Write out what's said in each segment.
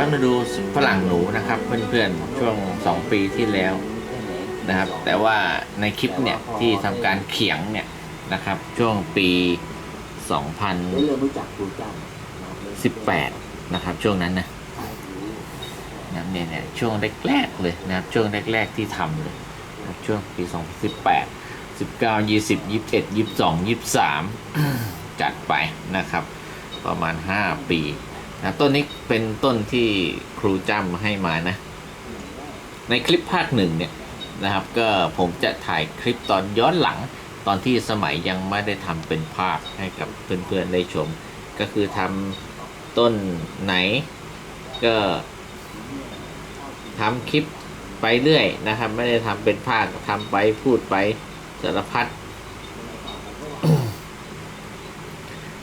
อนมาดูฝรั่งหนูนะครับ เพื่อนๆช่วง2ปีที่แล้วนะครับ แต่ว่าในคลิปเนี่ยที่ทำการเขียงเนี่ยนะครับ ช่วงปีได้เริ่มรู้จักครูจ้า2018 นะครับ ช่วงนั้นนะนะเนี่ยเนี่ยช่วงแรกๆเลยนะครับ ช่วงแรกๆที่ทำเลยนะครับช่วงปี 2018 19 20 21 22 23 จัดไปนะครับ ประมาณ 5 ปี นะต้นนี้เป็นต้นที่ครูจ้ำให้มานะ ในคลิปภาคหนึ่งเนี่ยนะครับ ก็ผมจะถ่ายคลิปตอนย้อนหลังตอนที่สมัยยังไม่ได้ทำเป็นภาพให้กับเพื่อนๆได้ชม ก็คือทำต้นไหนก็ทำคลิปไปเรื่อยนะครับ ไม่ได้ทำเป็นภาคทำไปพูดไปสารพัด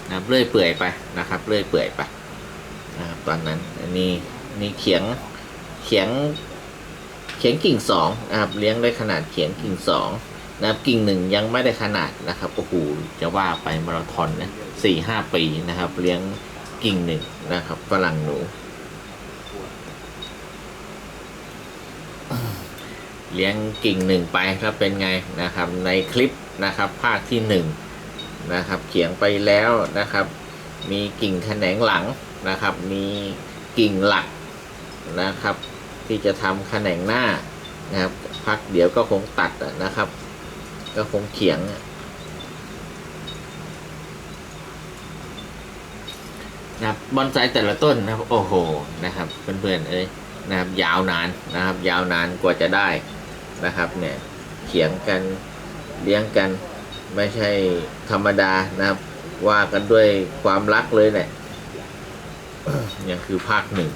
นะครับเลื่อยเปื่อยไปนะครับเลื่อยเปื่อยไป นะครับตอนนั้นอันนี้นี่เขียงเขียงเขียงกิ่งสองนะครับเลี้ยงได้ขนาดเขียงกิ่งสองนะครับกิ่งหนึ่งยังไม่ได้ขนาดนะครับโอ้โหจะว่าไปมาราธอนนะสี่ห้าปีนะครับ เลี้ยงกิ่งหนึ่งนะครับฝรั่งหนู เลี้ยงกิ่งหนึ่งไปครับเป็นไงนะครับในคลิปนะครับภาคที่หนึ่งนะครับเขียงไปแล้วนะครับ มีกิ่งแขนงหลัง นะครับ มีกิ่งหลักนะครับ ที่จะทำแขนงหน้านะครับ พักเดี๋ยวก็คงตัดนะครับ ก็คงเขียง นะครับบอนไซแต่ละต้นนะครับ โอ้โหนะครับเพื่อนๆเอ้ยนะครับยาวนานนะครับ ยาวนานกว่าจะได้นะครับเนี่ยเขียงกันเลี้ยงกันไม่ใช่ธรรมดานะครับ ว่ากันด้วยความรักเลย เนี่ยคือภาคหนึ่ง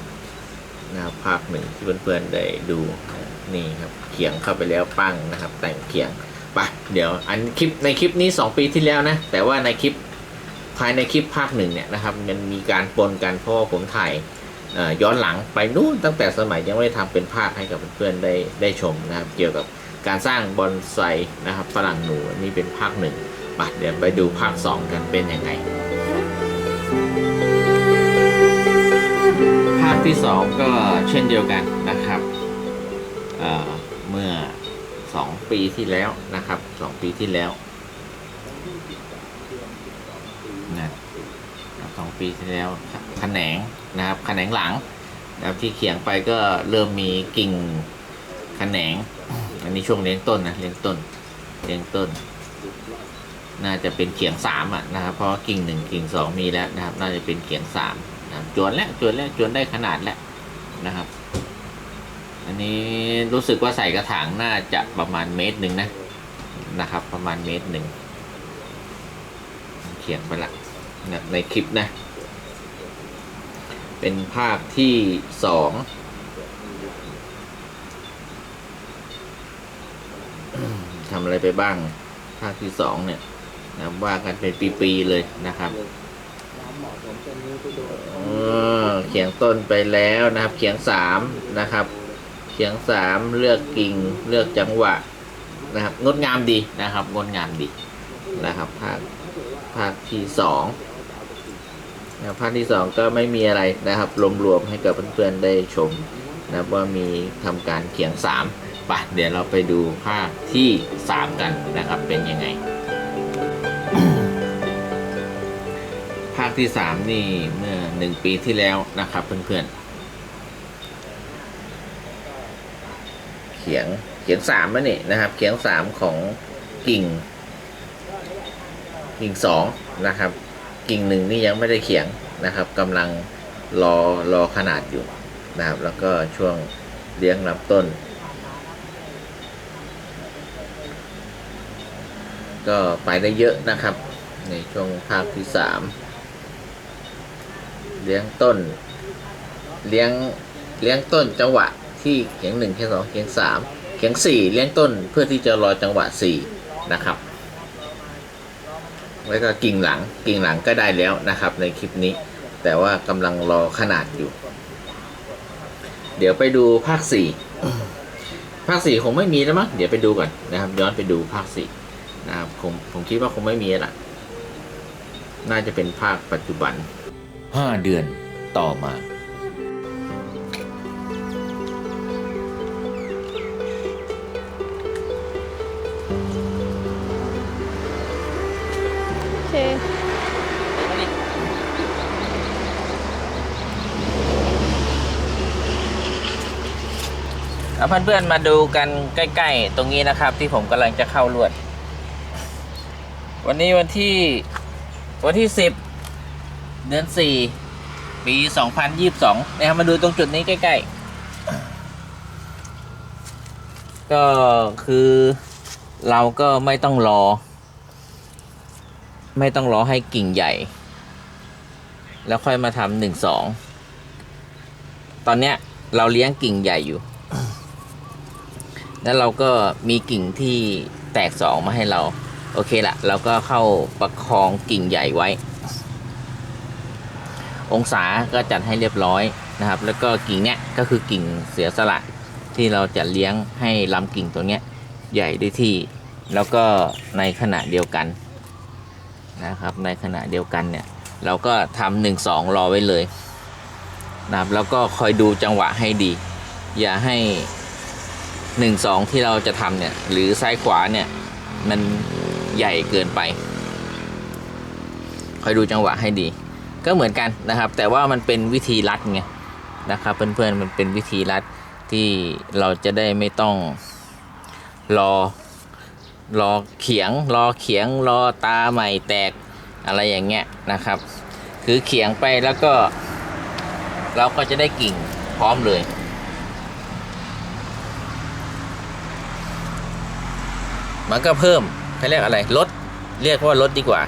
นะครับภาคหนึ่งที่เพื่อนๆได้ดูนี่ครับเขียงเข้าไปแล้วปั้งนะครับ แต่งเขียงไปเดี๋ยวอันคลิปในคลิปนี้ 2 ปีที่แล้วนะ แต่ว่าในคลิปภายในคลิปภาคหนึ่งเนี่ยนะครับ มันมีการปนกันเพราะว่าผมถ่ายย้อนหลังไปนู่นตั้งแต่สมัยยังไม่ได้ทำเป็นภาคให้กับเพื่อนๆได้ได้ชมนะครับ เกี่ยวกับการสร้างบอนไซนะครับฝรั่งหนูอันนี้เป็นภาคหนึ่งไปเดี๋ยวไปดูภาคสองกันเป็นยังไงาคที่สองก็เช่นเดียวกันนะครับเเมื่อสองปีที่แล้วนะครับสองปีที่แล้วนะสองปีที่แล้วแขนงนะครับแขนงหลังนะครับที่เขียงไปก็เริ่มมีกิ่งแขนง อันนี้ช่วงเลี้ยงต้นนะเลี้ยงต้นเลี้ยงต้น น่าจะเป็นเขียงสามอะนะครับ เพราะกิ่งหนึ่งกิ่งสองมีแล้วนะครับ น่าจะเป็นเขียงสาม จวนแล้วจวนแล้วจวนได้ขนาดแล้วนะครับ อันนี้รู้สึกว่าใส่กระถางน่าจะประมาณเมตรหนึ่งนะนะครับ ประมาณเมตรหนึ่งเขียงไปละนะในคลิปนะ เป็นภาคที่สองทำอะไรไปบ้าง ภาคที่สองเนี่ยนะว่ากันเป็นปี ๆ เลยนะครับ เหมาะสมเป็นนี้ไปดูเออเขียงต้นไปแล้วนะครับ เขียงสามนะครับ เขียงสามเลือกกิ่งเลือกจังหวะนะครับ งดงามดีนะครับ งดงามดีนะครับ ภาคภาคที่สองนะภาคที่สองก็ไม่มีอะไรนะครับรวมๆให้กับเพื่อนๆได้ชมนะว่ามีทำการเขียงสามไปเดี๋ยวเราไปดูภาคที่สามกันนะครับเป็นยังไง คที่สามนี่เมื่อหนึ่งปีที่แล้วนะครับเพื่อนๆ เขียงเขียงสามแล้วนี่นะครับ เขียงสามของกิ่ง กิ่งสองนะครับ กิ่งหนึ่งนี่ยังไม่ได้เขียงนะครับกำลังรอรอขนาดอยู่นะครับ แล้วก็ช่วงเลี้ยงลำต้น ก็ไปได้เยอะนะครับ ในช่วงภาคที่สาม เลี้ยงต้น เลี้ยงเลี้ยงต้นจังหวะที่เขียงหนึ่งเขียงสองเขียงสามเขียงสี่เลี้ยงต้นเพื่อที่จะรอจังหวะสี่นะครับแล้วก็กิ่งหลังกิ่งหลังก็ได้แล้วนะครับ ในคลิปนี้ แต่ว่ากำลังรอขนาดอยู่ เดี๋ยวไปดูภาคสี่ภาคสี่คงไม่มีแล้วมั้งเดี๋ยวไปดูก่อนนะครับ ย้อนไปดูภาคสี่นะครับผมผมคิดว่าคงไม่มีละน่าจะเป็นภาคปัจจุบัน ห้าเดือนต่อมาเค เอาเพื่อนๆมาดูกันใกล้ ๆ ตรงนี้นะครับ ที่ผมกำลังจะเข้าลวด วันนี้วันที่วันที่สิบ เดือนสี่ปีสองพันยี่สิบสองนะครับ มาดูตรงจุดนี้ใกล้ ๆ ก็คือเราก็ไม่ต้องรอ ไม่ต้องรอให้กิ่งใหญ่ แล้วค่อยมาทำหนึ่งสองตอนเนี้ยเราเลี้ยงกิ่งใหญ่อยู่ แล้วเราก็มีกิ่งที่แตกสองมาให้เรา โอเคละเราก็เข้าประคองกิ่งใหญ่ไว้ องศาก็จัดให้เรียบร้อยนะครับ แล้วก็กิ่งเนี้ยก็คือกิ่งเสียสละที่เราจะเลี้ยงให้ลำกิ่งตัวเนี้ยใหญ่ได้ที่ แล้วก็ในขณะเดียวกันนะครับในขณะเดียวกันเนี่ยเราก็ทำหนึ่งสองรอไว้เลยนะครับแล้วก็คอยดูจังหวะให้ดี อย่าให้หนึ่งสองที่เราจะทำเนี่ยหรือซ้ายขวาเนี่ยมันใหญ่เกินไป คอยดูจังหวะให้ดี ก็เหมือนกันนะครับ แต่ว่ามันเป็นวิธีรัดไงนะครับเพื่อนๆมันเป็นวิธีรัดที่เราจะได้ไม่ต้องรอรอเขียงรอเขียงรอตาใหม่แตกอะไรอย่างเงี้ยนะครับ คือเขียงไปแล้วก็ เราก็จะได้กิ่งพร้อมเลยมันก็เพิ่มเขาเรียกอะไรลดเรียกว่าลดดีกว่า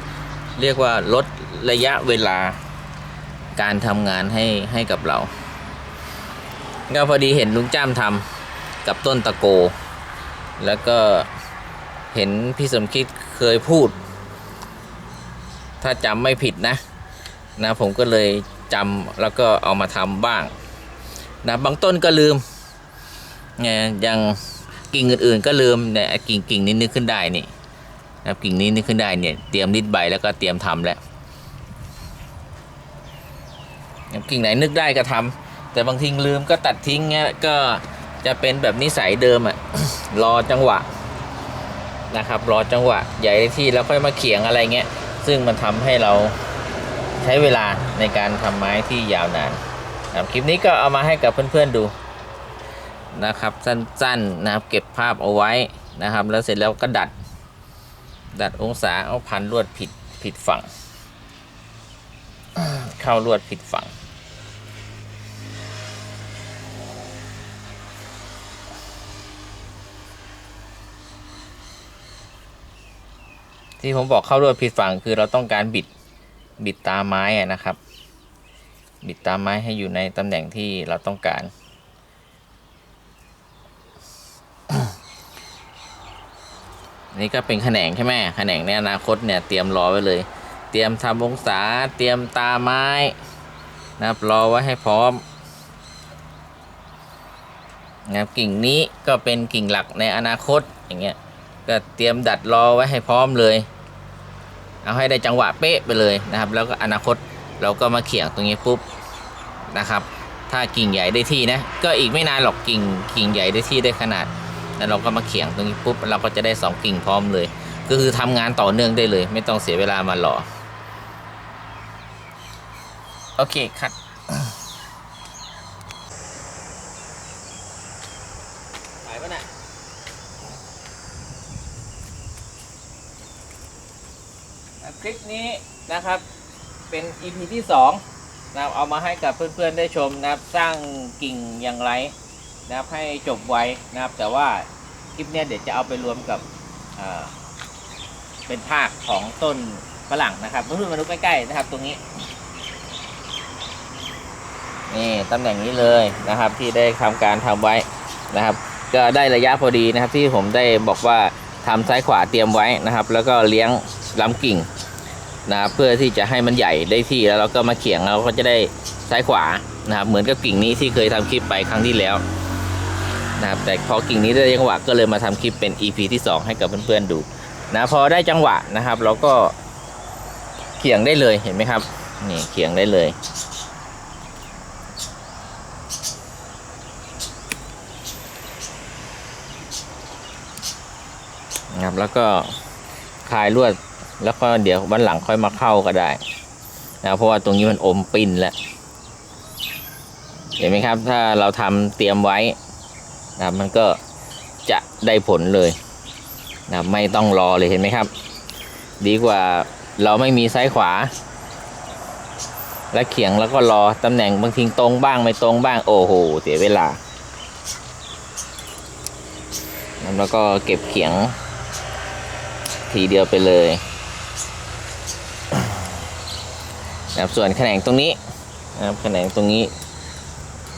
เรียกว่าลดระยะเวลา การทำงานให้ให้กับเรา ก็พอดีเห็นลุงจ้ามทำกับต้นตะโก แล้วก็เห็นพี่สมคิดเคยพูด ถ้าจำไม่ผิดนะนะผมก็เลยจำแล้วก็เอามาทำบ้างนะบางต้นก็ลืมเนี่ยอย่างกิ่งอื่นๆก็ลืมเนี่ยกิ่งกิ่งนี้นึกขึ้นได้นี่นะกิ่งนี้นึกขึ้นได้เนี่ยเตรียมนิดใบแล้วก็เตรียมทำแล้ว กิ่งไหนนึกได้ก็ทำแต่บางทีลืมก็ตัดทิ้งเงี้ยก็จะเป็นแบบนิสัยเดิมอะรอจังหวะนะครับ รอจังหวะใหญ่ได้ที่แล้วค่อยมาเขียงอะไรเงี้ยซึ่งมันทำให้เราใช้เวลาในการทำไม้ที่ยาวนานนะครับคลิปนี้ก็เอามาให้กับเพื่อนๆดูนะครับ สั้นๆนะครับเก็บภาพเอาไว้นะครับ แล้วเสร็จแล้วก็ดัด ดัดองศาเอาพันลวดผิดผิดฝั่ง เข้าลวดผิดฝั่ง ที่ผมบอกเข้าลวดผิดฝั่งคือเราต้องการบิดบิดตาไม้นะครับ บิดตาไม้ให้อยู่ในตำแหน่งที่เราต้องการ นี่ก็เป็นแขนงใช่ไหมแขนงในอนาคตเนี่ยเตรียมรอไว้เลย เตรียมทำองศาเตรียมตาไม้นะครับรอไว้ให้พร้อมนะครับกิ่งนี้ก็เป็นกิ่งหลักในอนาคตอย่างเงี้ย ก็เตรียมดัดรอไว้ให้พร้อมเลย เอาให้ได้จังหวะเป๊ะไปเลยนะครับ แล้วก็อนาคตเราก็มาเขี่ยงตรงนี้ปุ๊บนะครับ ถ้ากิ่งใหญ่ได้ที่นะ ก็อีกไม่นานหรอกกิ่งกิ่งใหญ่ได้ที่ได้ขนาดแล้วเราก็มาเขี่ยงตรงนี้ปุ๊บเราก็จะได้สองกิ่งพร้อมเลย ก็คือทำงานต่อเนื่องได้เลย ไม่ต้องเสียเวลามารอโอเคครับ ไหวปะน่ะ คลิป นี้นะครับ เป็น EP ที่ 2 นะครับ เอามาให้กับเพื่อนๆได้ชมนะครับ สร้างกิ่งอย่างไรนะครับ ให้จบไวนะครับ แต่ว่าคลิปเนี้ยเดี๋ยวจะเอาไปรวมกับเเป็นภาคของต้นฝรั่งนะครับเพื่อนๆมาดูใกล้ๆนะครับ ตรงนี้นี่ตำแหน่งนี้เลยนะครับ ที่ได้ทำการทำไว้นะครับ ก็ได้ระยะพอดีนะครับ ที่ผมได้บอกว่าทำซ้ายขวาเตรียมไว้นะครับ แล้วก็เลี้ยงลำกิ่ง นะครับเพื่อที่จะให้มันใหญ่ได้ที่แล้วเราก็มาเขียงเราก็จะได้ซ้ายขวานะครับเหมือนกับกิ่งนี้ที่เคยทำคลิปไปครั้งที่แล้วนะครับแต่พอกิ่งนี้ได้จังหวะก็เลยมาทำคลิปเป็น EP ที่ 2 ให้กับเพื่อนๆดูนะพอได้จังหวะนะครับ เราก็เขียงได้เลยเห็นไหมครับนี่เขียงได้เลยนะครับแล้วก็คลายลวด แล้วก็เดี๋ยววันหลังค่อยมาเข้าก็ได้นะเพราะว่าตรงนี้มันอมปินแล้วเห็นไหมครับ ถ้าเราทำเตรียมไว้นะมันก็จะได้ผลเลยนะไม่ต้องรอเลยเห็นไหมครับ ดีกว่าเราไม่มีซ้ายขวา และเขียงแล้วก็รอตำแหน่งบางทีตรงบ้างไม่ตรงบ้างโอ้โหเสียเวลาแล้วก็เก็บเขียงทีเดียวไปเลย นะครับส่วนแขนงตรงนี้นะครับแขนงตรงนี้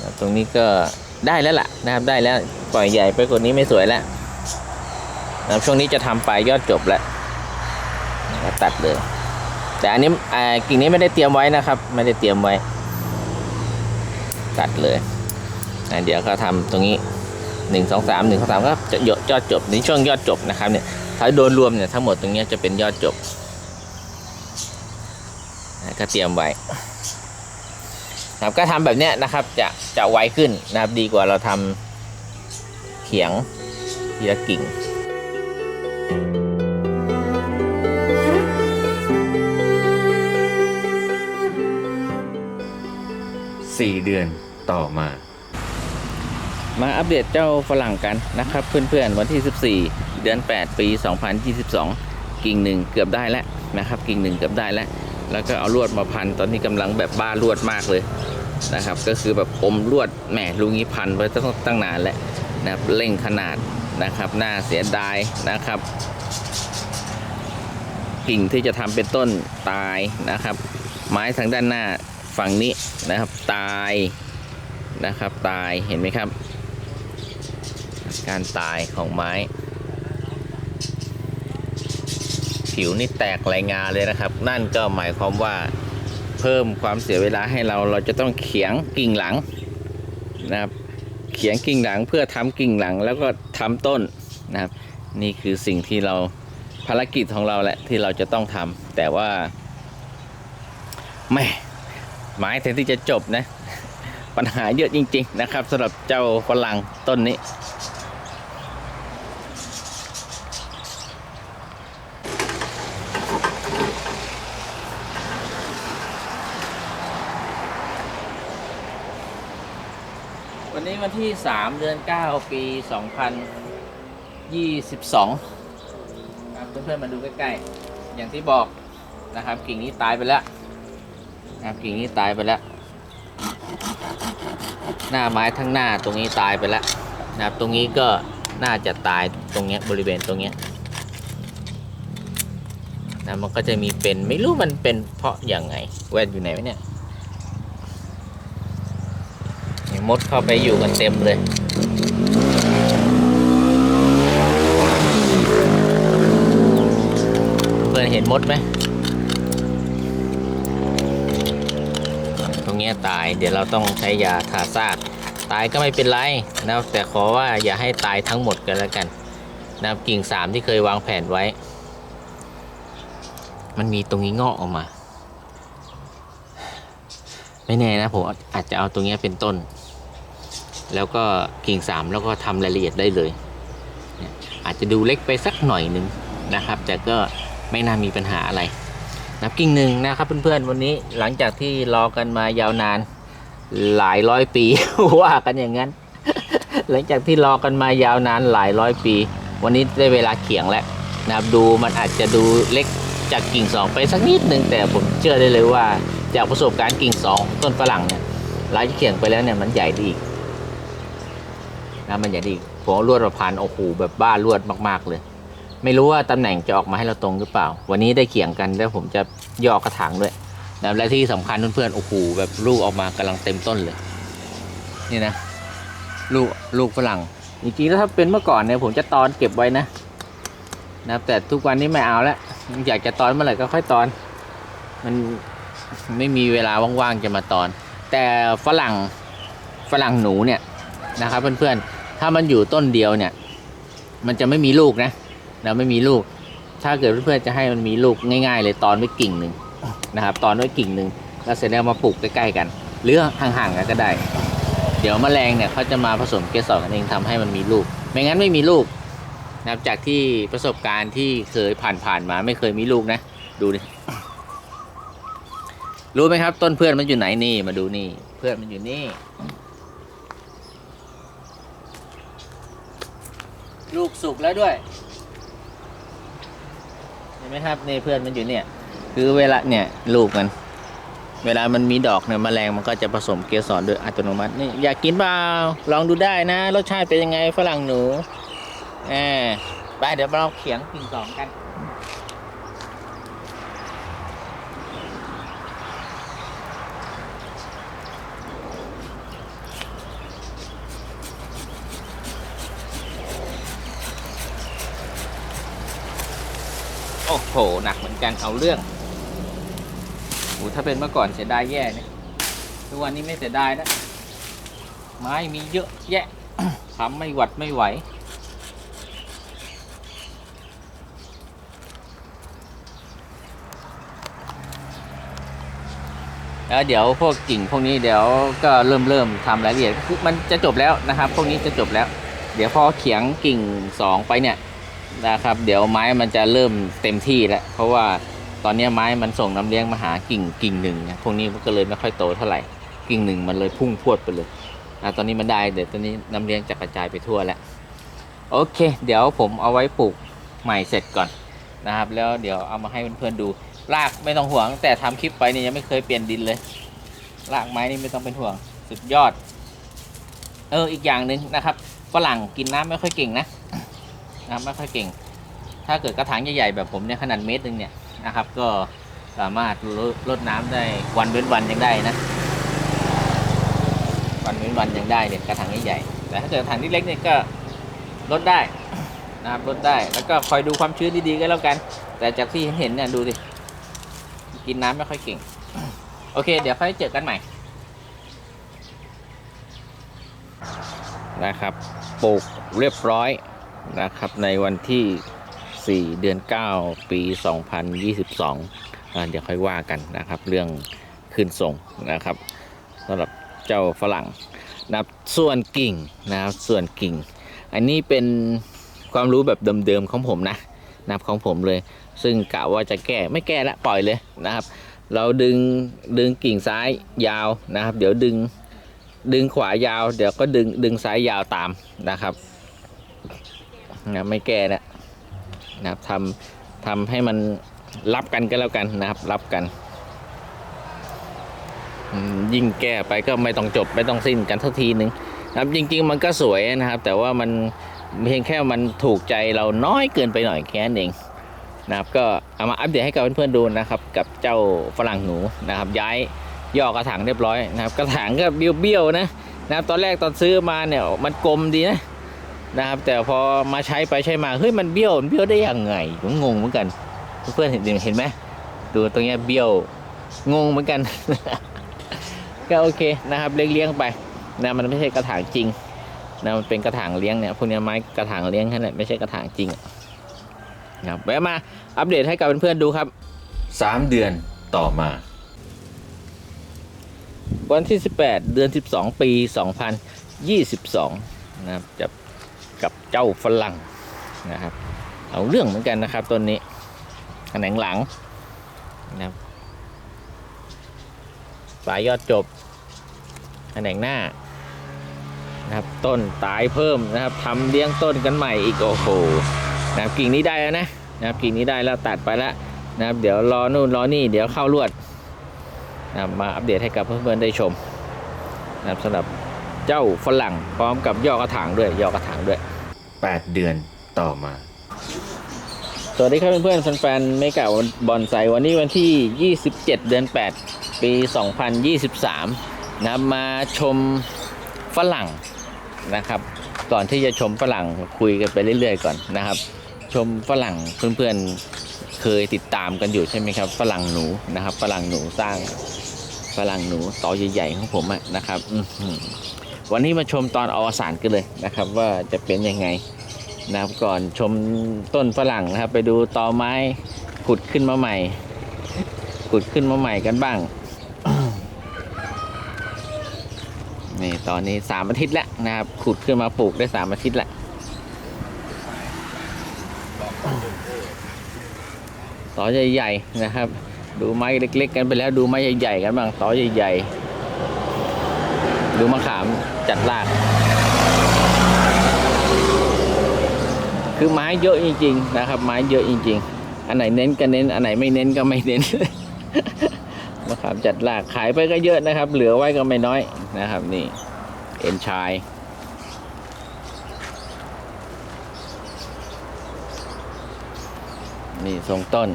นะตรงนี้ก็ได้แล้วล่ะนะครับได้แล้วปล่อยใหญ่ไปกว่านี้ไม่สวยแล้วนะครับช่วงนี้จะทำปลายยอดจบแล้วนะตัดเลย แต่อันนี้กิ่งนี้ไม่ได้เตรียมไว้นะครับ ไม่ได้เตรียมไว้ ตัดเลยเดี๋ยวก็ทำตรงนี้หนึ่งสองสามหนึ่งสองสามก็จะยอดจบในช่วงยอดจบนะครับเนี่ยถ้าโดนรวมเนี่ยทั้งหมดตรงนี้จะเป็นยอดจบ ก็เตรียมไว้นะครับก็ทำแบบเนี้ยนะครับจะจะไวขึ้นนะครับดีกว่าเราทำเขียงทีละกิ่ง4เดือนต่อมา มาอัปเดตเจ้าฝรั่งกันนะครับ เพื่อนๆ วันที่ 14 เดือน 8 ปี 2022 กิ่งหนึ่งเกือบได้แล้วนะครับ กิ่งหนึ่งเกือบได้แล้ว แล้วก็เอาลวดมาพัน ตอนนี้กำลังแบบบ้าลวดมากเลยนะครับ ก็คือแบบอมลวดแหมลุงนี้พันไว้ตั้งตั้งนานแล้วนะครับเร่งขนาดนะครับน่าเสียดายนะครับ กิ่งที่จะทำเป็นต้นตายนะครับ ไม้ทางด้านหน้าฝั่งนี้นะครับตายนะครับตายเห็นไหมครับ การตายของไม้ ผิวนี่แตกรายงานเลยนะครับ นั่นก็หมายความว่าเพิ่มความเสียเวลาให้เราเราจะต้องเขียงกิ่งหลังนะครับ เขียงกิ่งหลังเพื่อทำกิ่งหลังแล้วก็ทำต้นนะครับ นี่คือสิ่งที่เราภารกิจของเราแหละที่เราจะต้องทำแต่ว่าแม่ไม้แทนที่จะจบนะ ปัญหาเยอะจริง ๆ นะครับสำหรับเจ้าฝรั่งต้นนี้ วันนี้วัน ที่ 3 เดือน 9 ปี 2022 ครับเพื่อนๆมาดูใกล้ๆ อย่างที่บอกนะครับกิ่งนี้ตายไปแล้วนะครับกิ่งนี้ตายไปแล้ว หน้าไม้ทั้งหน้าตรงนี้ตายไปแล้วนะครับตรงนี้ก็น่าจะตายตรงเนี้ยบริเวณตรงเนี้ยนะมันก็จะมีเป็นไม่รู้มันเป็นเพราะอย่างไง แว่นอยู่ไหนวะเนี่ยนี่ มดเข้าไปอยู่กันเต็มเลยเพื่อนเห็นมดไหมตรงเนี้ยตายเดี๋ยวเราต้องใช้ยาทาซากตายก็ไม่เป็นไรนะแต่ขอว่าอย่าให้ตายทั้งหมดกันแล้วกันนะกิ่งสามที่เคยวางแผนไว้ มันมีตรงนี้งอกออกมา ไม่แน่นะผมอาจจะเอาตรงเนี้ยเป็นต้น แล้วก็กิ่งสามแล้วก็ทำรายละเอียดได้เลยอาจจะดูเล็กไปสักหน่อยหนึ่งนะครับ แต่ก็ไม่น่ามีปัญหาอะไรนับกิ่งหนึ่งนะครับเพื่อนๆวันนี้หลังจากที่รอกันมายาวนานหลายร้อยปี ว่ากันอย่างนั้น หลังจากที่รอกันมายาวนานหลายร้อยปี วันนี้ได้เวลาเขียงแล้วนะครับดูมันอาจจะดูเล็กจากกิ่งสองไปสักนิดหนึ่งแต่ผมเชื่อได้เลยว่า จากประสบการณ์กิ่งสองต้นฝรั่งเนี่ยหลังจากเขียงไปแล้วเนี่ยมันใหญ่ดี อีกนะมันใหญ่ดีอีผมลวดประพันธ์โอ้โหแบบบ้าลวดมากๆเลย ไม่รู้ว่าตำแหน่งจะออกมาให้เราตรงหรือเปล่า วันนี้ได้เขียงกันแล้วผมจะย่อกระถางด้วยนะและที่สำคัญเพื่อนๆโอ้โหแบบลูกออกมากำลังเต็มต้นเลย นี่นะ ลูกลูกฝรั่งจริงๆแล้วถ้าเป็นเมื่อก่อนเนี่ยผมจะตอนเก็บไว้นะนะแต่ทุกวันนี้ไม่เอาแล้วอยากจะตอนเมื่อไหร่ก็ค่อยตอน มันไม่มีเวลาว่างๆจะมาตอน แต่ฝรั่งฝรั่งหนูเนี่ยนะครับเพื่อนๆ ถ้ามันอยู่ต้นเดียวเนี่ย มันจะไม่มีลูกนะนะไม่มีลูก ถ้าเกิดเพื่อนๆจะให้มันมีลูกง่าย ๆ เลยตอนไว้กิ่งหนึ่งนะครับ ตอนไว้กิ่งหนึ่งแล้วเสร็จแล้วมาปลูกใกล้ๆกัน หรือห่างๆกันก็ได้ เดี๋ยวแมลงเนี่ยเขาจะมาผสมเกสรกันเองทำให้มันมีลูก ไม่งั้นไม่มีลูกนะครับจากที่ประสบการณ์ที่เคยผ่านผ่านๆมาไม่เคยมีลูกนะ ดูดิรู้ไหมครับ ต้นเพื่อนมันอยู่ไหนนี่มาดูนี่ เพื่อนมันอยู่นี่ ลูกสุกแล้วด้วย เห็นไหมครับนี่เพื่อนมันอยู่เนี่ย คือเวลาเนี่ยลูกมัน เวลามันมีดอกเนี่ยแมลงมันก็จะผสมเกสรโดยอัตโนมัตินี่อยากกินเปล่าลองดูได้นะรสชาติเป็นยังไงฝรั่งหนูแหมไปเดี๋ยวเราเขียงกิ่งสองกัน โหหนักเหมือนกันเอาเรื่องโอ้ถ้าเป็นเมื่อก่อนเสียดายแย่เนี่ยทุกวันนี้ไม่เสียดายนะไม้มีเยอะแยะทำไม่หวัดไม่ไหวแล้วเดี๋ยวพวกกิ่งพวกนี้เดี๋ยวก็เริ่มเริ่มทำรายละเอียดมันจะจบแล้วนะครับ พวกนี้จะจบแล้ว เดี๋ยวพอเขียงกิ่งสองไปเนี่ย นะครับ เดี๋ยวไม้มันจะเริ่มเต็มที่แล้ว เพราะว่าตอนนี้ไม้มันส่งน้ำเลี้ยงมาหากิ่งกิ่งหนึ่งนะพวกนี้มันก็เลยไม่ค่อยโตเท่าไหร่ กิ่งหนึ่งมันเลยพุ่งพวดไปเลยอะตอนนี้มันได้เดี๋ยวตอนนี้น้ำเลี้ยงจะกระจายไปทั่วแล้ว โอเค เดี๋ยวผมเอาไว้ปลูกใหม่เสร็จก่อนนะครับ แล้วเดี๋ยวเอามาให้เพื่อนๆดู รากไม่ต้องห่วง แต่ทำคลิปไปนี่ยยังไม่เคยเปลี่ยนดินเลย รากไม้นี่ไม่ต้องเป็นห่วง สุดยอด เอออีกอย่างหนึ่งนะครับฝรั่งกินน้ำไม่ค่อยเก่งนะ น้ำไม่ค่อยเก่ง ถ้าเกิดกระถางใหญ่ๆแบบผมเนี่ยขนาดเมตรหนึ่งเนี่ยนะครับ ก็สามารถลดลดน้ำได้วันเว้นวันยังได้นะวันเว้นวันยังได้เนี่ยกระถางใหญ่ๆแต่ถ้าเกิดกระถางที่เล็กเนี่ยก็ลดได้นะครับลดได้แล้วก็คอยดูความชื้นดีๆก็แล้วกัน แต่จากที่เห็นเนี่ยดูดิกินน้ำไม่ค่อยเก่ง โอเค เดี๋ยวค่อยเจอกันใหม่นะครับปลูกเรียบร้อย นะครับในวันที่ 4 เดือน 9 ปี 2022อ่าเดี๋ยวค่อยว่ากันนะครับ เรื่องขึ้นส่งนะครับสำหรับเจ้าฝรั่งนะครับส่วนกิ่งนะครับส่วนกิ่ง อันนี้เป็นความรู้แบบเดิมๆของผมนะนะครับของผมเลย ซึ่งกะว่าจะแก้ไม่แก้ละปล่อยเลยนะครับ เราดึงดึงกิ่งซ้ายยาวนะครับ เดี๋ยวดึงดึงขวายาว เดี๋ยวก็ดึงดึงซ้ายยาวตามนะครับ นะไม่แก้นะนะครับทำทำให้มันรับกันก็แล้วกันนะครับ รับกัน ยิ่งแก้ไปก็ไม่ต้องจบไม่ต้องสิ้นกันทักทีหนึ่งนะครับจริง ๆ มันก็สวยนะครับ แต่ว่ามันเพียงแค่มันถูกใจเราน้อยเกินไปหน่อยแค่นั้นเองนะครับ ก็เอามาอัปเดตให้กับเพื่อนๆดูนะครับ กับเจ้าฝรั่งหนูนะครับ ย้ายย่อกระถางเรียบร้อยนะครับ กระถางก็เบี้ยวๆนะนะครับตอนแรกตอนซื้อมาเนี่ยมันกลมดีนะ นะครับ แต่พอมาใช้ไปใช้มาเฮ้ยมันเบี้ยวมันเบี้ยวได้ยังไงผมงงเหมือนกัน เพื่อนเห็นเห็นไหมดูตรงเนี้ยเบี้ยวงงเหมือนกัน ก็โอเคนะครับเลี้ยงๆไปนะมันไม่ใช่กระถางจริงนะมันเป็นกระถางเลี้ยงเนี่ยพวกเนี้ยไม้กระถางเลี้ยงแค่นั้นไม่ใช่กระถางจริงนะครับแวะมาอัปเดตให้กับเพื่อนๆดูครับ 3 เดือนต่อมา วันที่ 18 เดือน 12 ปี 2022 นะครับจะ เจ้าฝรั่งนะครับ เอาเรื่องเหมือนกันนะครับต้นนี้แขนงหลังนะครับปลายยอดจบแขนงหน้านะครับต้นตายเพิ่มนะครับทำเลี้ยงต้นกันใหม่อีกโอ้โหนะครับกิ่งนี้ได้แล้วนะนะครับกิ่งนี้ได้แล้วตัดไปแล้วนะครับเดี๋ยวรอนู่นรอนี่เดี๋ยวเข้าลวดนะครับมาอัปเดตให้กับเพื่อนๆได้ชมนะครับสำหรับเจ้าฝรั่งพร้อมกับยอกระถางด้วยยอกระถางด้วย 8 เดือนต่อมา สวัสดีครับเพื่อนๆแฟนๆเมกะบอนไซวันนี้วันที่ 27 เดือน 8 ปี 2023 นะครับมาชมฝรั่งนะครับ ก่อนที่จะชมฝรั่งคุยกันไปเรื่อยๆก่อนนะครับ ชมฝรั่งเพื่อนๆเคยติดตามกันอยู่ใช่ไหมครับ ฝรั่งหนูนะครับ ฝรั่งหนูสร้างฝรั่งหนูต่อใหญ่ๆของผมอะนะครับ วันนี้มาชมตอนอวสานกันเลยนะครับ ว่าจะเป็นยังไงนะครับก่อนชมต้นฝรั่งนะครับ ไปดูตอไม้ขุดขึ้นมาใหม่ ขุดขึ้นมาใหม่กันบ้างนี่ตอนนี้สามอาทิตย์แล้วนะครับ ขุดขึ้นมาปลูกได้สามอาทิตย์แล้วต่อใหญ่ๆนะครับ ดูไม้เล็ก ๆ กันไปแล้วดูไม้ใหญ่ๆกันบ้างต่อใหญ่ๆดูมะขาม จัดรากคือไม้เยอะจริง ๆ นะครับ ไม้เยอะจริง ๆ อันไหนเน้นก็เน้น อันไหนไม่เน้นก็ไม่เน้นมะขามจัดรากขายไปก็เยอะนะครับ เหลือไว้ก็ไม่น้อยนะครับ นี่เอ็นชายนี่ทรงต้น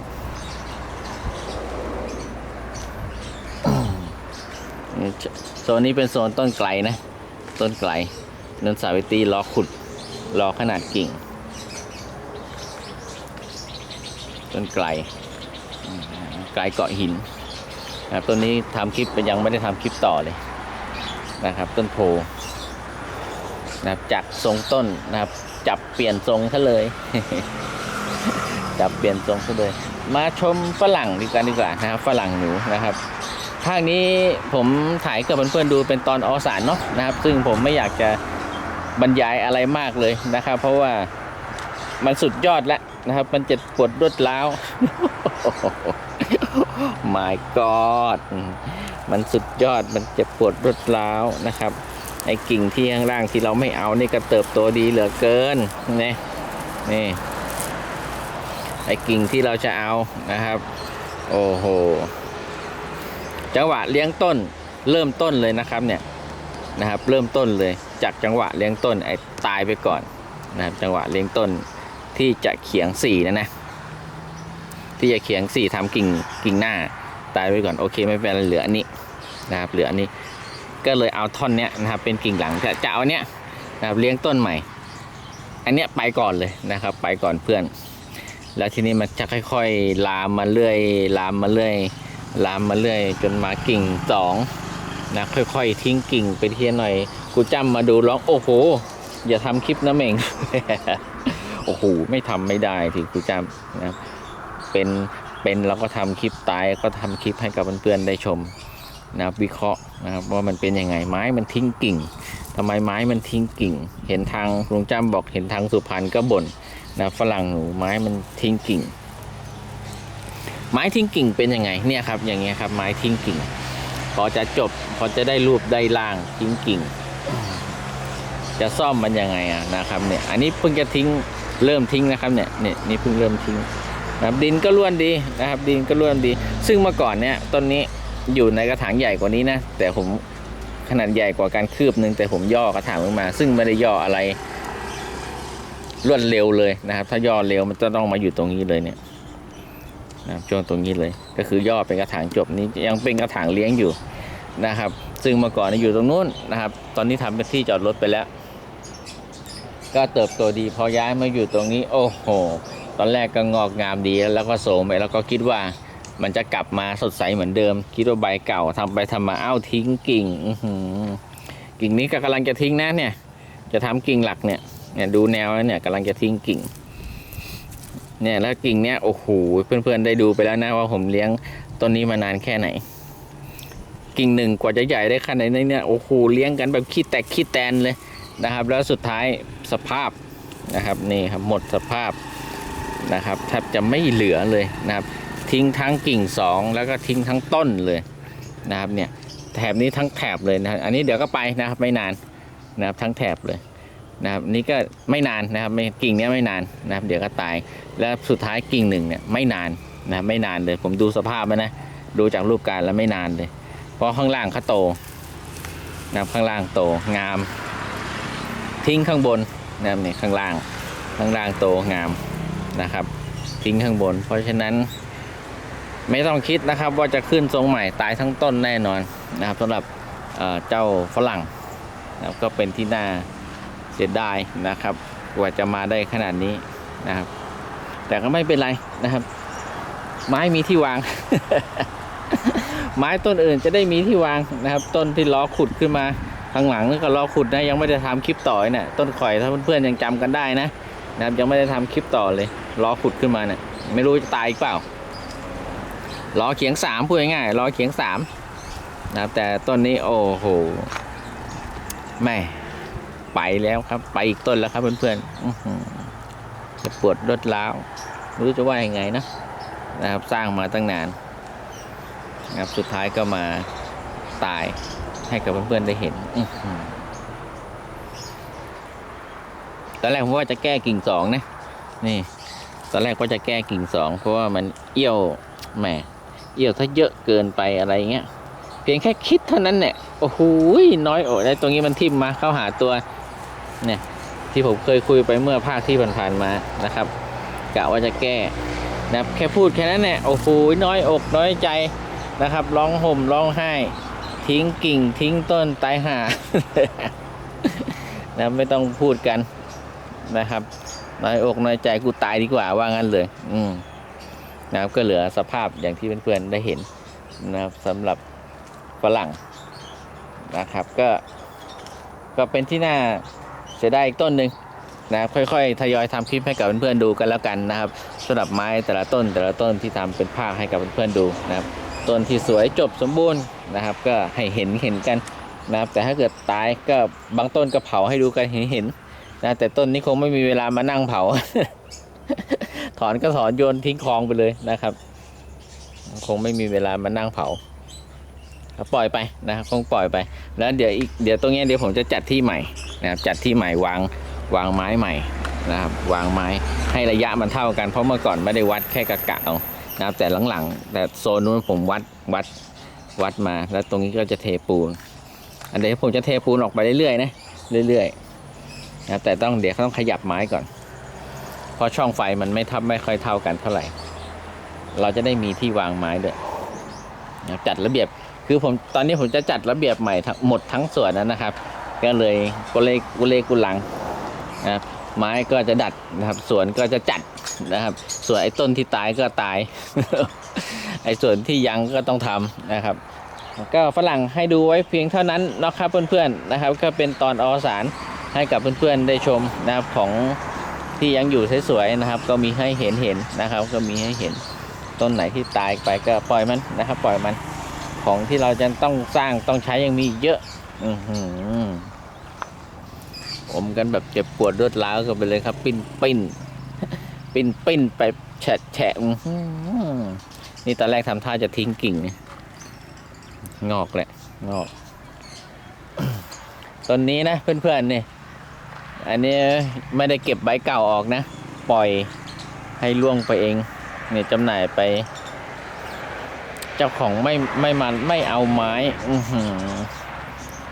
โซนนี้เป็นโซนต้นไกลนะ ต้นไกลนนสาวิตรีรอขุดรอขนาดกิ่ง ต้นไกลไกลเกาะหินนะครับต้นนี้ทำคลิปไปยังไม่ได้ทำคลิปต่อเลยนะครับ ต้นโพนะครับจากทรงต้นนะครับ จับเปลี่ยนทรงซะเลย จับเปลี่ยนทรงซะเลย มาชมฝรั่งดีกันดีกว่านะครับฝรั่งหนูนะครับ ภาคนี้ผมถ่ายกับเพื่อนๆดูเป็นตอนอวสานเนาะนะครับ ซึ่งผมไม่อยากจะบรรยายอะไรมากเลยนะครับ เพราะว่ามันสุดยอดแล้วนะครับ มันเจ็บปวดรวดร้าว my god มมันสุดยอดมันเจ็บปวดรวดร้าวนะครับไอ้กิ่งที่ข้างล่างที่เราไม่เอานี่ก็เติบโตดีเหลือเกินนี่นี่ไอ้กิ่งที่เราจะเอานะครับ โอ้โห จังหวะเลี้ยงต้นเริ่มต้นเลยนะครับเนี่ยนะครับเริ่มต้นเลยจากจังหวะเลี้ยงต้นไอ้ตายไปก่อนนะครับจังหวะเลี้ยงต้นที่จะเขียงสี่นะนะที่จะเขียงสี่ทำกิ่งกิ่งหน้าตายไปก่อนโอเคไม่เป็นไรเหลืออันนี้นะครับเหลืออันนี้ก็เลยเอาท่อนเนี้ยนะครับเป็นกิ่งหลังจะจะเอาเนี้ยนะครับเลี้ยงต้นใหม่ อันเนี้ยไปก่อนเลยนะครับ ไปก่อนเพื่อน แล้วทีนี้มันจะค่อย ๆ ลามมาเรื่อยลามมาเรื่อย ลามมาเรื่อยจนมากิ่งสองนะค่อยๆ ทิ้งกิ่งไปเทียหน่อย กูจำมาดูร้องโอ้โห อย่าทำคลิปนะเมงโอ้โหไม่ทำไม่ได้ที่กูจำนะเป็นเป็นเราก็ทำคลิปตายก็ทำคลิปให้กับเพื่อนๆได้ชมนะวิเคราะห์นะครับว่ามันเป็นยังไงไม้มันทิ้งกิ่งทำไมไม้มันทิ้งกิ่ง เห็นทางลุงจำบอกเห็นทางสุพรรณก็บ่นนะฝรั่งหนูไม้มันทิ้งกิ่ง ไม้ทิ้งกิ่งเป็นยังไงเนี่ยครับอย่างเงี้ยครับไม้ทิ้งกิ่ง พอจะจบพอจะได้รูปได้ร่างทิ้งกิ่ง จะซ่อมมันยังไงอะนะครับเนี่ยอันนี้เพิ่งจะทิ้งเริ่มทิ้งนะครับเนี่ยเนี่ยนี่เพิ่งเริ่มทิ้งนะครับดินก็ร่วนดีนะครับดินก็ร่วนดี ซึ่งเมื่อก่อนเนี่ยต้นนี้อยู่ในกระถางใหญ่กว่านี้นะแต่ผมขนาดใหญ่กว่าการคืบหนึ่งแต่ผมย่อกระถางลงมา ซึ่งไม่ได้ย่ออะไรรวดเร็วเลยนะครับ ถ้าย่อเร็วมันจะต้องมาอยู่ตรงนี้เลยเนี่ย ช่วงตรงนี้เลย ก็คือย่อเป็นกระถางจบนี้ยังเป็นกระถางเลี้ยงอยู่นะครับ ซึ่งเมื่อก่อนนี่อยู่ตรงนู้นนะครับ ตอนนี้ทำเป็นที่จอดรถไปแล้ว ก็เติบโตดีพอย้ายมาอยู่ตรงนี้ โอ้โห ตอนแรกก็งอกงามดีแล้วก็โสมไปแล้วก็คิดว่ามันจะกลับมาสดใสเหมือนเดิม คิดว่าใบเก่าทำไปทำมาเอ้าทิ้งกิ่งอืกิ่งนี้ก็กำลังจะทิ้งนะเนี่ย จะทำกิ่งหลักเนี่ยเนี่ยดูแนวแล้วเนี่ยกำลังจะทิ้งกิ่ง เนี่ยแล้วกิ่งเนี้ยโอ้โหเพื่อนๆได้ดูไปแล้วนะว่าผมเลี้ยงต้นนี้มานานแค่ไหน กิ่งหนึ่งกว่าจะใหญ่ได้ขนาดนี้เนี่ยโอ้โหเลี้ยงกันแบบขี้แตกขี้แตนเลยนะครับ แล้วสุดท้ายสภาพนะครับนี่ครับหมดสภาพนะครับแทบจะไม่เหลือเลยนะครับ ทิ้งทั้งกิ่งสองแล้วก็ทิ้งทั้งต้นเลยนะครับเนี่ยแถบนี้ทั้งแถบเลยนะอันนี้เดี๋ยวก็ไปนะครับไม่นานนะครับทั้งแถบเลย นะครับนี่ก็ไม่นานนะครับไม่กิ่งนี้ไม่นานนะครับ เดี๋ยวก็ตายแล้วสุดท้ายกิ่งหนึ่งเนี่ยไม่นานนะไม่นานเลย ผมดูสภาพแล้วนะดูจากรูปการแล้วไม่นานเลย เพราะข้างล่างเขาโตนะข้างล่างโตงาม ทิ้งข้างบนนะครับนี่ยข้างล่างข้างล่างโตงามนะครับ ทิ้งข้างบน เพราะฉะนั้น ไม่ต้องคิดนะครับว่าจะขึ้นทรงใหม่ตายทั้งต้นแน่นอนนะครับสำหรับเเจ้าฝรั่งนะครับก็เป็นที่น่า สียดายนะครับ กว่าจะมาได้ขนาดนี้นะครับ แต่ก็ไม่เป็นไรนะครับ ไม้มีที่วาง ไม้ต้นอื่นจะได้มีที่วางนะครับ ต้นที่ล้อขุดขึ้นมาข้างหลังนี่ก็ล้อขุดนะยังไม่ได้ทำคลิปต่อเนี่ยต้นข่อยถ้าเพื่อนๆยังจำกันได้นะนะครับ ยังไม่ได้ทำคลิปต่อเลยล้อขุดขึ้นมาเนี่ยไม่รู้จะตายอีกเปล่าล้อเขียงสามพูดง่ายๆล้อเขียงสามนะครับแต่ต้นนี้โอ้โหแม่ ไปแล้วครับ ไปอีกต้นแล้วครับเพื่อนๆอจะปวดรถล้าวไม่รู้จะว่ายังไงนะนะครับสร้างมาตั้งนานนะครับสุดท้ายก็มาตายให้กับเพื่อนๆได้เห็นอตอนแรกผมว่าจะแก้กิ่งสองนะนี่ ตอนแรกว่าจะแก้กิ่งสองเพราะว่ามันเอี้ยวแหมเอี้ยวถ้าเยอะเกินไปอะไรเงี้ยเพียงแค่คิดเท่านั้นเนี่ยโอ้โหน้อยโอดแล้ตรงนี้มันทิ่มมาเข้าหาตัว เนี่ยที่ผมเคยคุยไปเมื่อภาคที่ผ่านๆมานะครับกะว่าจะแก้นะครับแค่พูดแค่นั้นเนี่ยโอ้โหน้อยอกน้อยใจนะครับ ร้องห่มร้องไห้ ทิ้งกิ่งทิ้งต้นตายห่านะไม่ต้องพูดกันนะครับน้อยอกน้อยใจกูตายดีกว่าว่างั้นเลย อืมนะครับก็เหลือสภาพอย่างที่เพื่อนๆได้เห็นนะครับสำหรับฝรั่งนะครับ ก็ก็เป็นที่น่า เสียดายอีกต้นหนึ่งนะครับค่อยๆทยอยทำคลิปให้กับเพื่อนๆดูกันแล้วกันนะครับสำหรับไม้แต่ละต้นแต่ละต้นที่ทำเป็นภาคให้กับเพื่อนๆดูนะครับต้นที่สวยจบสมบูรณ์นะครับ ก็ให้เห็นเห็นกันนะครับแต่ถ้าเกิดตายก็บางต้นก็เผาให้ดูกันเห็นเห็นๆนะแต่ต้นนี้คงไม่มีเวลามานั่งเผา ถอนก็ถอนโยนทิ้งคลองไปเลยนะครับ คงไม่มีเวลามานั่งเผา ปล่อยไปนะครับคงปล่อยไป แล้วเดี๋ยวอีกเดี๋ยวตรงนี้เดี๋ยวผมจะจัดที่ใหม่นะครับจัดที่ใหม่วางวางไม้ใหม่นะครับวางไม้ให้ระยะมันเท่ากันเพราะเมื่อก่อนไม่ได้วัดแค่กะกะเอานะครับแต่หลังๆ แต่โซนนู้นผมวัดวัดวัดมา แล้วตรงนี้ก็จะเทปูน อันเดี๋ยวผมจะเทปูนออกไปเรื่อยๆนะเรื่อยๆนะครับแต่ต้องเดี๋ยวต้องขยับไม้ก่อน เพราะช่องไฟมันไม่ทับไม่ค่อยเท่ากันเท่าไหร่ เราจะได้มีที่วางไม้ด้วยนะจัดระเบียบ คือผมตอนนี้ผมจะจัดระเบียบใหม่ทั้งหมดทั้งส่วนนั้นนะครับ ก็เลยกุเลกุเลกุลังนะครับไม้ก็จะดัดนะครับ สวนก็จะจัดนะครับ ส่วนไอ้ต้นที่ตายก็ตาย ไอ้ส่วนที่ยังก็ต้องทำนะครับ ก็ฝรั่งให้ดูไว้เพียงเท่านั้นนะครับเพื่อนๆนะครับ ก็เป็นตอนอวสานให้กับเพื่อนๆได้ชมนะครับของที่ยังอยู่สวยๆนะครับ ก็มีให้เห็นเห็นนะครับ ก็มีให้เห็นต้นไหนที่ตายไปก็ปล่อยมันนะครับ ปล่อยมัน ของที่เราจะต้องสร้างต้องใช้ยังมีอีกเยอะ อืออผมกันแบบเจ็บปวดรวดร้าวกันไปเลยครับ ปิ้นปิ้นปิ้นปิ้นไปแฉะแฉะนี่ตอนแรกทำท่าจะทิ้งกิ่งนะงอกแหละงอกต้นนี้นะเพื่อนๆนี่อันนี้ไม่ได้เก็บใบเก่าออกนะ ปล่อยให้ล่วงไปเองเนี่ยจำหน่ายไป เจ้าของไม่ไม่มันไม่เอาไม้อื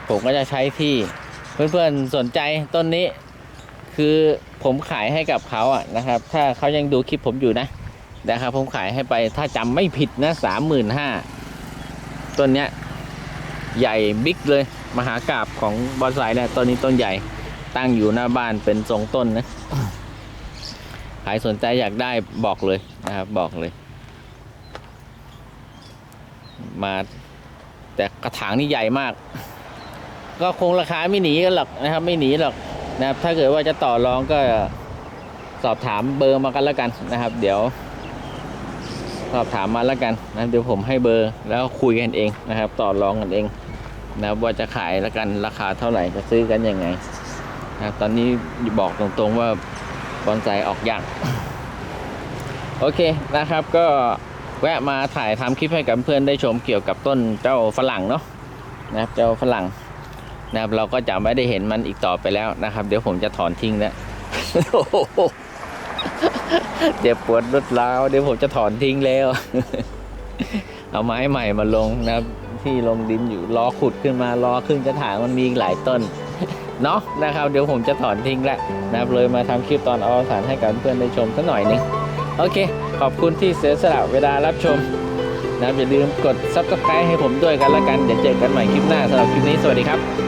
ผมก็จะใช้ที่ เพื่อนๆสนใจต้นนี้ คือผมขายให้กับเขาอะนะครับ ถ้าเขายังดูคลิปผมอยู่นะนะครับ ผมขายให้ไปถ้าจำไม่ผิดนะสามหมื่นห้าต้นเนี้ยใหญ่บิ๊กเลย มหากราบของบอนไซเนี่ยต้นนี้ต้นใหญ่ตั้งอยู่หน้าบ้านเป็นทรงต้นนะใครสนใจอยากได้บอกเลยนะครับบอกเลย มา แต่กระถางนี่ใหญ่มาก ก็คงราคาไม่หนีกันหรอกนะครับ ไม่หนีหรอกนะครับ ถ้าเกิดว่าจะต่อรองก็สอบถามเบอร์มากันแล้วกันนะครับ เดี๋ยวสอบถามมาแล้วกันนะเดี๋ยวผมให้เบอร์แล้วคุยกันเองนะครับ ต่อรองกันเองนะครับว่าจะขายแล้วกันราคาเท่าไหร่จะซื้อกันยังไงนะครับตอนนี้บอกตรงๆว่าบอนไซออกยากโอเคนะครับก็ แวะมาถ่ายทำคลิปให้กับเพื่อนได้ชมเกี่ยวกับต้นเจ้าฝรั่งเนาะนะครับเจ้าฝรั่งนะครับเราก็จะไม่ได้เห็นมันอีกต่อไปแล้วนะครับ เดี๋ยวผมจะถอนทิ้งแล้วเจ็บปวดรุดร้าวเดี๋ยวผมจะถอนทิ้งแล้ว เอาไม้ใหม่มาลงนะครับ ที่ลงดินอยู่รอขุดขึ้นมารอขึ้นกระถางมันมีอีกหลายต้นเนาะนะครับ เดี๋ยวผมจะถอนทิ้งแล้วนะครับเลยมาทำคลิปตอนเอาสารให้กับเพื่อนได้ชมสักหน่อยนึงโอเค ขอบคุณที่เสียสละเวลารับชมนะอย่าลืมกด subscribe ให้ผมด้วยกันละกันเดี๋ยวเจอกันใหม่คลิปหน้าสำหรับคลิปนี้สวัสดีครับ